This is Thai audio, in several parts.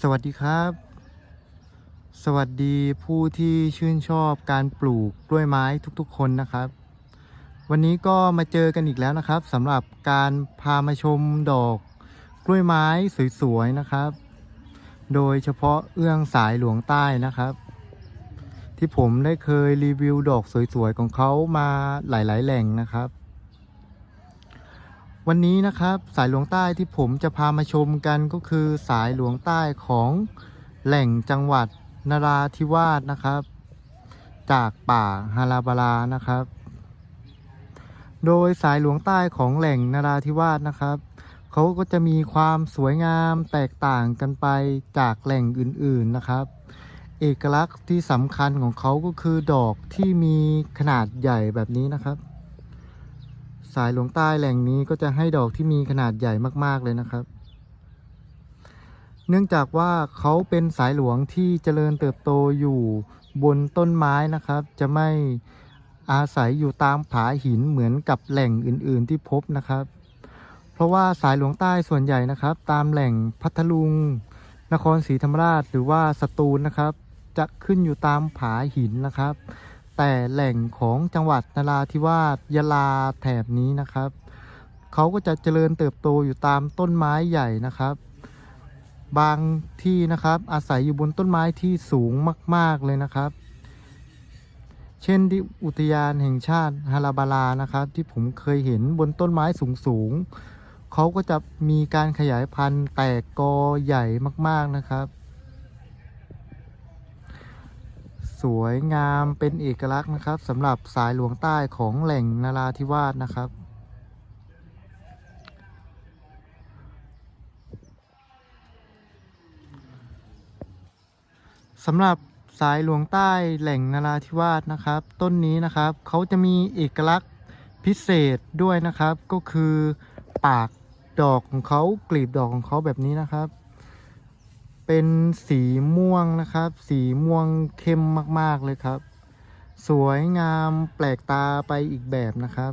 สวัสดีครับ สวัสดีผู้ที่ชื่นชอบการปลูกกล้วยไม้ทุกๆ คนนะครับ วันนี้ก็มาเจอกันอีกแล้วนะครับสำหรับการพามาชมดอกกล้วยไม้สวยๆนะครับ โดยเฉพาะเอื้องสายหลวงใต้นะครับ ที่ผมได้เคยรีวิวดอกสวยๆของเขามาหลายๆ แหล่งนะครับ วันนี้นะครับสายหลวงใต้ที่ผมจะพามาชมกันก็คือสายหลวงใต้ของแหล่งจังหวัดนราธิวาสนะครับ จากป่าฮาราบารานะครับ โดยสายหลวงใต้ของแหล่งนราธิวาสนะครับเขาก็จะมีความสวยงามแตกต่างกันไปจากแหล่งอื่นๆนะครับ เอกลักษณ์ที่สำคัญของเขาก็คือดอกที่มีขนาดใหญ่แบบนี้นะครับ สายหลวงใต้แหล่งนี้ก็จะให้ดอกที่มีขนาดใหญ่มากๆเลยนะครับ เนื่องจากว่าเขาเป็นสายหลวงที่เจริญเติบโตอยู่บนต้นไม้นะครับ จะไม่อาศัยอยู่ตามผาหินเหมือนกับแหล่งอื่นๆที่พบนะครับ เพราะว่าสายหลวงใต้ส่วนใหญ่นะครับ ตามแหล่งพัทลุง นครศรีธรรมราชหรือว่าสตูลนะครับ จะขึ้นอยู่ตามผาหินนะครับ แต่แหล่งของจังหวัดนราธิวาสยะลาแถบนี้นะครับ เขาก็จะเจริญเติบโตอยู่ตามต้นไม้ใหญ่นะครับ บางที่นะครับอาศัยอยู่บนต้นไม้ที่สูงมาก ๆ เลยนะครับ เช่นที่อุทยานแห่งชาติฮาราบารานะครับ ที่ผมเคยเห็นบนต้นไม้สูง ๆเขาก็จะมีการขยายพันธุ์แตกกอใหญ่มาก ๆนะครับ ส วยงามเป็นเอกลักษณ์นะครับสำหรับสายหลวงใต้ของแหล่งนาราธิวาสนะครับ สำหรับสายหลวงใต้แหล่งนาราธิวาสนะครับ ต้นนี้นะครับเขาจะมีเอกลักษณ์พิเศษด้วยนะครับ ก็คือปากดอกของเขากลีบดอกของเขาแบบนี้นะครับ เป็นสีม่วงนะครับ สีม่วงเข้มมาก ๆ เลยครับ สวยงามแปลกตาไปอีกแบบนะครับ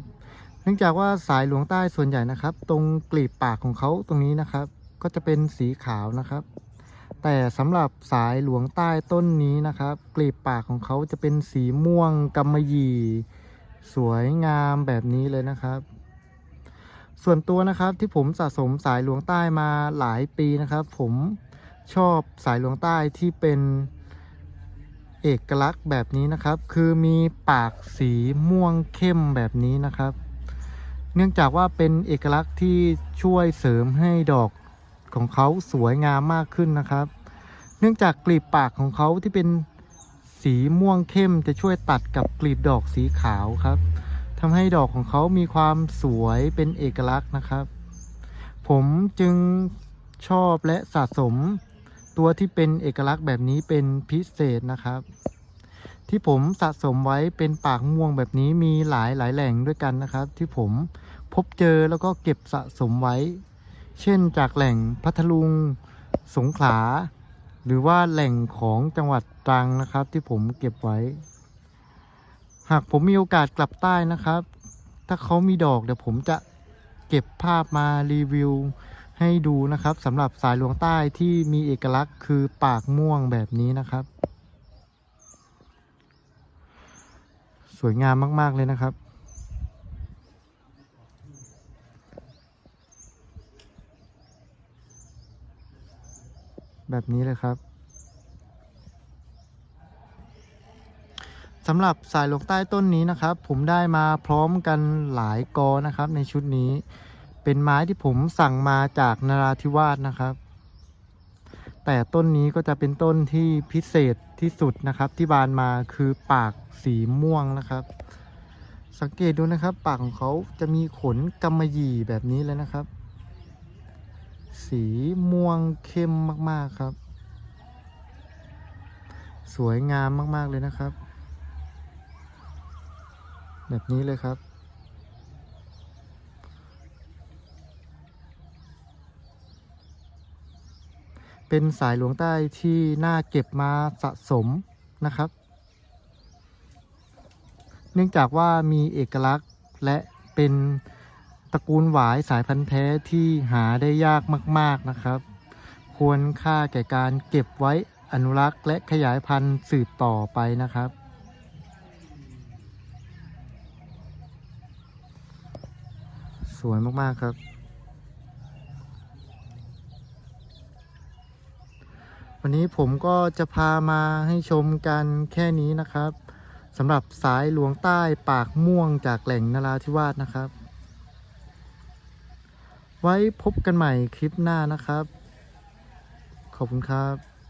เนื่องจากว่าสายหลวงใต้ส่วนใหญ่นะครับ ตรงกลีบปากของเขาตรงนี้นะครับ ก็จะเป็นสีขาวนะครับ แต่สำหรับสายหลวงใต้ต้นนี้นะครับ กลีบปากของเขาจะเป็นสีม่วงกำมะหยี่ สวยงามแบบนี้เลยนะครับส่วนตัวนะครับที่ผมสะสมสายหลวงใต้มาหลายปีนะครับ ผม ชอบสายหลวงใต้ที่เป็นเอกลักษณ์แบบนี้นะครับ คือมีปากสีม่วงเข้มแบบนี้นะครับ เนื่องจากว่าเป็นเอกลักษณ์ที่ช่วยเสริมให้ดอกของเขาสวยงามมากขึ้นนะครับ เนื่องจากกลีบปากของเขาที่เป็นสีม่วงเข้มจะช่วยตัดกับกลีบดอกสีขาวครับทำให้ดอกของเขามีความสวยเป็นเอกลักษณ์นะครับ ผมจึงชอบและสะสม ตัวที่เป็นเอกลักษณ์แบบนี้เป็นพิเศษนะครับ ที่ผมสะสมไว้เป็นปากม่วงแบบนี้มีหลายหลายแหล่งด้วยกันนะครับ ที่ผมพบเจอแล้วก็เก็บสะสมไว้ เช่นจากแหล่งพัทลุงสงขลา หรือว่าแหล่งของจังหวัดตรังนะครับ ที่ผมเก็บไว้ หากผมมีโอกาสกลับใต้นะครับ ถ้าเขามีดอกเดี๋ยวผมจะเก็บภาพมารีวิว ให้ดูนะครับสำหรับสายหลวงใต้ที่มีเอกลักษณ์คือปากม่วงแบบนี้นะครับ สวยงามมาก ๆ เลยนะครับ แบบนี้เลยครับสำหรับสายหลวงใต้ต้นนี้นะครับ ผมได้มาพร้อมกันหลายกอนะครับในชุดนี้ เป็นไม้ที่ผมสั่งมาจากนราธิวาสนะครับ แต่ต้นนี้ก็จะเป็นต้นที่พิเศษที่สุดนะครับ ที่บานมาคือปากสีม่วงนะครับ สังเกตดูนะครับ ปากของเขาจะมีขนกำมะหยี่แบบนี้เลยนะครับ สีม่วงเข้มมากๆครับ สวยงามมากๆเลยนะครับ แบบนี้เลยครับ เป็นสายหลวงใต้ที่น่าเก็บมาสะสมนะครับ เนื่องจากว่ามีเอกลักษณ์และเป็นตระกูลหวายสายพันธุ์แท้ที่หาได้ยากมาก ๆนะครับ ควรค่าแก่การเก็บไว้อนุรักษ์และขยายพันธุ์สืบต่อไปนะครับ สวยมาก ๆ ครับ วัน นี้ผมก็จะพามาให้ชมกันแค่นี้นะครับสำหรับสายหลวงใต้ปากม่วงจากแหล่งนราธิวาสนะครับ ไว้พบกันใหม่คลิปหน้านะครับ ขอบคุณครับ